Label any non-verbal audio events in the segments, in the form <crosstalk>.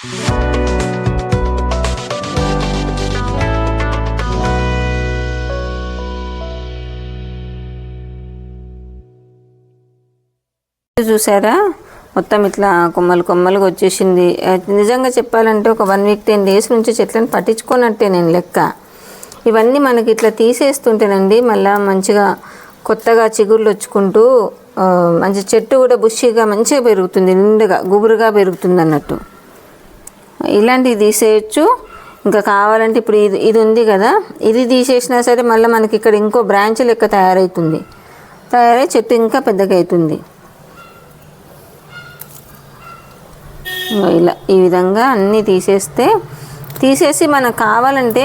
చూసారా? మొత్తం ఇట్లా కొమ్మలు కొమ్మలుగా వచ్చేసింది. నిజంగా చెప్పాలంటే ఒక వన్ వీక్ టెన్ డేస్ నుంచి చెట్లను పట్టించుకోనట్టే నేను లెక్క. ఇవన్నీ మనకి ఇట్లా తీసేస్తుంటేనండి మళ్ళీ మంచిగా కొత్తగా చిగుళ్ళు వచ్చుకుంటూ మంచి చెట్టు కూడా బుషిగా మంచిగా పెరుగుతుంది నిండుగా గుబురుగా పెరుగుతుంది అన్నట్టు. ఇలాంటివి తీసేయచ్చు. ఇంకా కావాలంటే ఇప్పుడు ఇది ఇది ఉంది కదా. ఇది తీసేసినా సరే మళ్ళీ మనకి ఇక్కడ ఇంకో బ్రాంచ్ లెక్క తయారవుతుంది తయారై చెట్టు ఇంకా పెద్దగా అవుతుంది ఇలా ఈ విధంగా అన్నీ తీసేస్తే తీసేసి మనకు కావాలంటే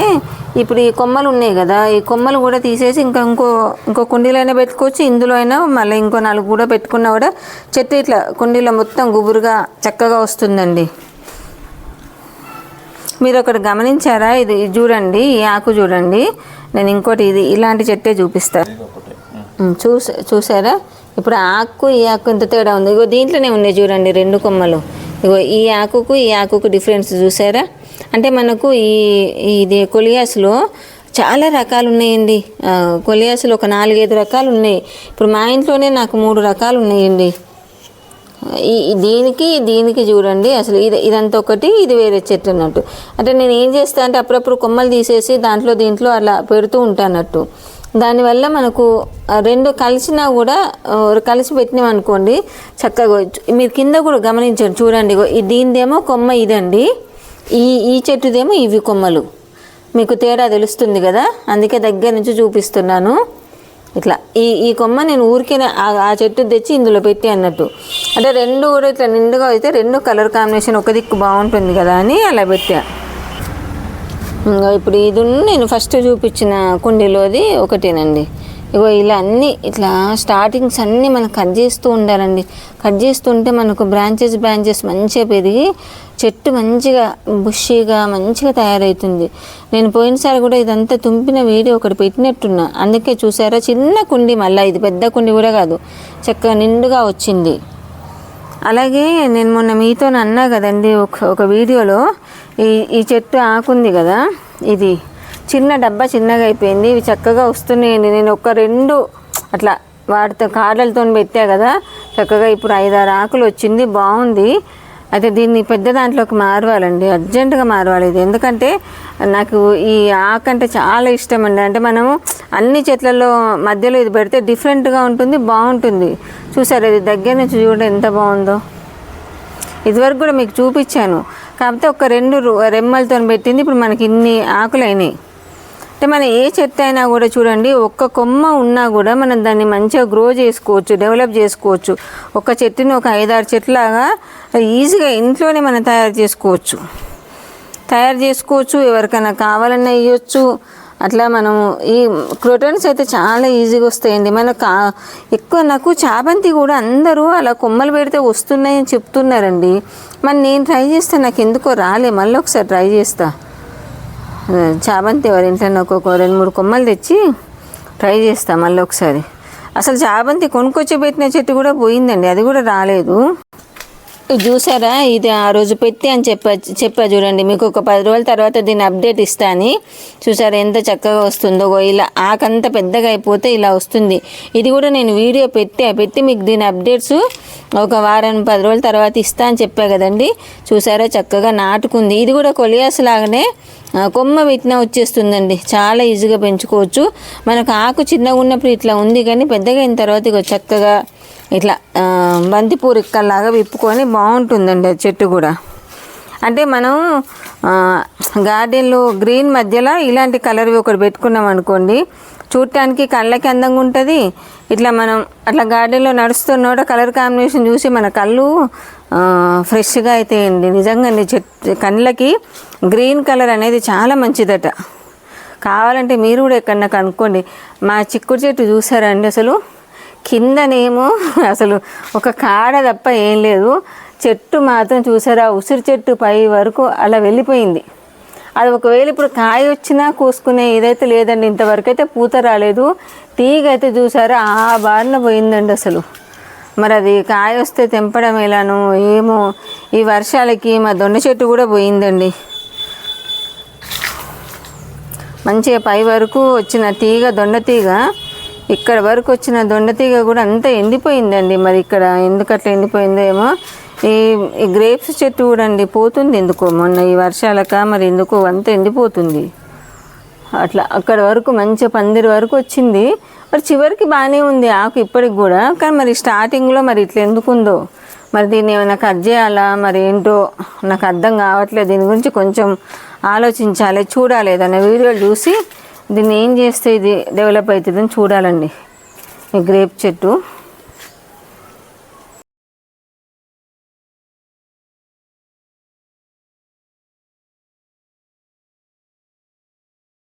ఇప్పుడు ఈ కొమ్మలు ఉన్నాయి కదా. ఈ కొమ్మలు కూడా తీసేసి ఇంకా ఇంకో ఇంకో కుండీలో అయినా పెట్టుకోవచ్చు. ఇందులో అయినా మళ్ళీ ఇంకో నాలుగు కూడా పెట్టుకున్నా కూడా చెట్టు ఇట్లా కుండీలో మొత్తం గుబురుగా చక్కగా వస్తుందండి. మీరు ఒకటి గమనించారా? ఇది చూడండి ఈ ఆకు చూడండి. నేను ఇంకోటి ఇది ఇలాంటి చెట్టే చూపిస్తాను చూస చూసారా? ఇప్పుడు ఆకు ఈ ఆకు ఎంత తేడా ఉంది. ఇగో దీంట్లోనే ఉన్నాయి చూడండి రెండు కొమ్మలు. ఇగో ఈ ఆకుకు ఈ ఆకుకు డిఫరెన్స్ చూసారా? అంటే మనకు ఈ ఇది కొలియాస్లో చాలా రకాలు ఉన్నాయండి. కొలియాస్లో ఒక నాలుగైదు రకాలు ఉన్నాయి. ఇప్పుడు మా ఇంట్లోనే నాకు మూడు రకాలు ఉన్నాయండి. దీనికి దీనికి చూడండి. అసలు ఇది ఇదంతా ఒకటి ఇది వేరే చెట్టు అన్నట్టు. అంటే నేను ఏం చేస్తా అంటే అప్పుడప్పుడు కొమ్మలు తీసేసి దాంట్లో దీంట్లో అలా పెడుతూ ఉంటానట్టు దానివల్ల మనకు రెండు కలిసినా కూడా కలిసి పెట్టినాం అనుకోండి చక్కగా మీరు కింద కూడా గమనించండి చూడండి. దీనిదేమో కొమ్మ ఇదండి. ఈ ఈ చెట్టుదేమో ఇవి కొమ్మలు. మీకు తేడా తెలుస్తుంది కదా? అందుకే దగ్గర నుంచి చూపిస్తున్నాను. ఇట్లా. ఈ ఈ కొమ్మ నేను ఊరికే ఆ- చెట్టు తెచ్చి ఇందులో పెట్టి అన్నట్టు. అంటే రెండు కూడా ఇట్లా నిండుగా అయితే రెండు కలర్ కాంబినేషన్ ఒక దిక్కు బాగుంటుంది కదా అని అలా పెట్టా. ఇంకా ఇప్పుడు ఇది నేను ఫస్ట్ చూపించిన కుండీలోది ఒకటేనండి. ఇగో ఇలా అన్నీ ఇట్లా స్టార్టింగ్స్ అన్నీ మనం కట్ చేస్తూ ఉండాలండి. కట్ చేస్తుంటే మనకు బ్రాంచెస్ బ్రాంచెస్ మంచిగా పెరిగి చెట్టు మంచిగా బుషీగా మంచిగా తయారవుతుంది. నేను పోయినసారి కూడా ఇదంతా తుంపిన వీడియో ఒకటి పెట్టినట్టున్నా. అందుకే చూసారా? చిన్న కుండి మళ్ళీ ఇది పెద్ద కుండి కూడా కాదు. చక్కగా నిండుగా వచ్చింది. అలాగే నేను మొన్న మీతో అన్నా కదండి ఒక ఒక వీడియోలో ఈ ఈ చెట్టు ఆకుంది కదా ఇది. చిన్న డబ్బా చిన్నగా అయిపోయింది ఇవి చక్కగా వస్తున్నాయండి. నేను ఒక రెండు అట్లా వాటితో కాడలతో పెట్టా కదా చక్కగా ఇప్పుడు ఐదారు ఆకులు వచ్చింది బాగుంది. అయితే దీన్ని పెద్ద దాంట్లోకి మారవాలండి అర్జెంటుగా మారవాలి ఇది. ఎందుకంటే నాకు ఈ ఆకు అంటే చాలా ఇష్టం అండి అంటే మనము అన్ని చెట్లలో మధ్యలో ఇది పెడితే డిఫరెంట్గా ఉంటుంది బాగుంటుంది. చూసారు ఇది దగ్గర నుంచి చూడండి ఎంత బాగుందో. ఇదివరకు కూడా మీకు చూపించాను. కాకపోతే ఒక రెండు రెమ్మలతో పెట్టింది ఇప్పుడు మనకి ఇన్ని ఆకులు అంటే మన ఏ చెత్త అయినా కూడా చూడండి ఒక్క కొమ్మ ఉన్నా కూడా మనం దాన్ని మంచిగా గ్రో చేసుకోవచ్చు డెవలప్ చేసుకోవచ్చు. ఒక చెట్టుని ఒక ఐదారు చెట్లాగా ఈజీగా ఇంట్లోనే మనం తయారు చేసుకోవచ్చు. తయారు చేసుకోవచ్చు ఎవరికైనా కావాలన్నా ఇవ్వచ్చు అట్లా మనం ఈ క్రోటన్స్ అయితే చాలా ఈజీగా వస్తాయండి. మనకు కా- ఎక్కువ నాకు చాపంతి కూడా అందరూ అలా కొమ్మలు పెడితే వస్తున్నాయని చెప్తున్నారండి. మరి నేను ట్రై చేస్తే నాకు ఎందుకో రాలే మళ్ళీ ఒకసారి ట్రై చేస్తా. చామంతి ఎవరి ఇంట్లో ఒక్కొక్క రెండు మూడు కొమ్మలు తెచ్చి ట్రై చేస్తాం మళ్ళీ ఒకసారి. అసలు చామంతి కొనుక్కొచ్చి పెట్టిన చెట్టు కూడా పోయిందండి అది కూడా రాలేదు. చూసారా? ఇది ఆ రోజు పెట్టి అని చెప్పా చెప్పా చూడండి. మీకు ఒక పది రోజుల తర్వాత దీన్ని అప్డేట్ ఇస్తాను చూసారా ఎంత చక్కగా వస్తుందో? ఇలా ఆకంత పెద్దగా అయిపోతే ఇలా వస్తుంది. ఇది కూడా నేను వీడియో పెట్టి. పెట్టి మీకు దీని అప్డేట్స్ ఒక వారం పది రోజుల తర్వాత ఇస్తా అని చెప్పా కదండి. చూసారా? చక్కగా నాటుకుంది. ఇది కూడా కొలియాస్ లాగానే కొమ్మ పెట్టినా వచ్చేస్తుందండి. చాలా ఈజీగా పెంచుకోవచ్చు. మనకు ఆకు చిన్నగా ఉన్నప్పుడు ఇట్లా ఉంది కానీ పెద్దగా అయిన తర్వాత ఇక చక్కగా ఇట్లా బంతిపూ రిక్కల్లాగా విప్పుకొని బాగుంటుందండి ఆ చెట్టు కూడా. అంటే మనం గార్డెన్లో గ్రీన్ మధ్యలో ఇలాంటి కలర్వి ఒకటి పెట్టుకున్నాం అనుకోండి చూడటానికి కళ్ళకి అందంగా ఉంటుంది. ఇట్లా మనం అట్లా గార్డెన్లో నడుస్తున్న కలర్ కాంబినేషన్ చూసి మన కళ్ళు ఫ్రెష్గా అవుతాయండి నిజంగా చెట్టు కళ్ళకి గ్రీన్ కలర్ అనేది చాలా మంచిదట. కావాలంటే మీరు కూడా ఎక్కడన్నా కనుక్కోండి. మా చిక్కుడు చెట్టు చూసారండి అసలు? కిందనేమో <laughs> అసలు ఒక కాడ తప్ప ఏం లేదు. చెట్టు మాత్రం చూసారా? ఉసిరి చెట్టు పై వరకు అలా వెళ్ళిపోయింది. అది ఒకవేళ ఇప్పుడు కాయ వచ్చినా కోసుకునే ఇదైతే లేదండి. ఇంతవరకు అయితే పూత రాలేదు. తీగ అయితే చూసారా? ఆ బారిన పోయిందండి అసలు. మరి అది కాయ వస్తే తెంపడం ఎలానో ఏమో. ఈ వర్షాలకి మా దొండ చెట్టు కూడా పోయిందండి. మంచిగా పై వరకు వచ్చిన తీగ దొండ తీగ ఇక్కడ వరకు వచ్చిన దొండ తీగ కూడా అంతా ఎండిపోయిందండి. మరి ఇక్కడ ఎందుకు అట్లా ఎండిపోయిందో ఏమో? ఈ ఈ గ్రేప్స్ చెట్టు కూడా పోతుంది ఎందుకో? మొన్న ఈ వర్షాలక మరి ఎందుకో అంతా ఎండిపోతుంది. అట్లా అక్కడ వరకు మంచి పందిరి వరకు వచ్చింది. మరి చివరికి బాగానే ఉంది ఆకు ఇప్పటికి కూడా. కానీ మరి స్టార్టింగ్లో మరి ఇట్లా ఎందుకు ఉందో మరి దీన్ని ఏమైనా కట్ చేయాలా? మరి ఏంటో? నాకు అర్థం కావట్లేదు. దీని గురించి కొంచెం ఆలోచించాలి చూడాలి. ఏదైనా వీడియోలు చూసి దీన్ని ఏం చేస్తే ఇది డెవలప్ అవుతుందని చూడాలండి. ఈ గ్రేప్ చెట్టు.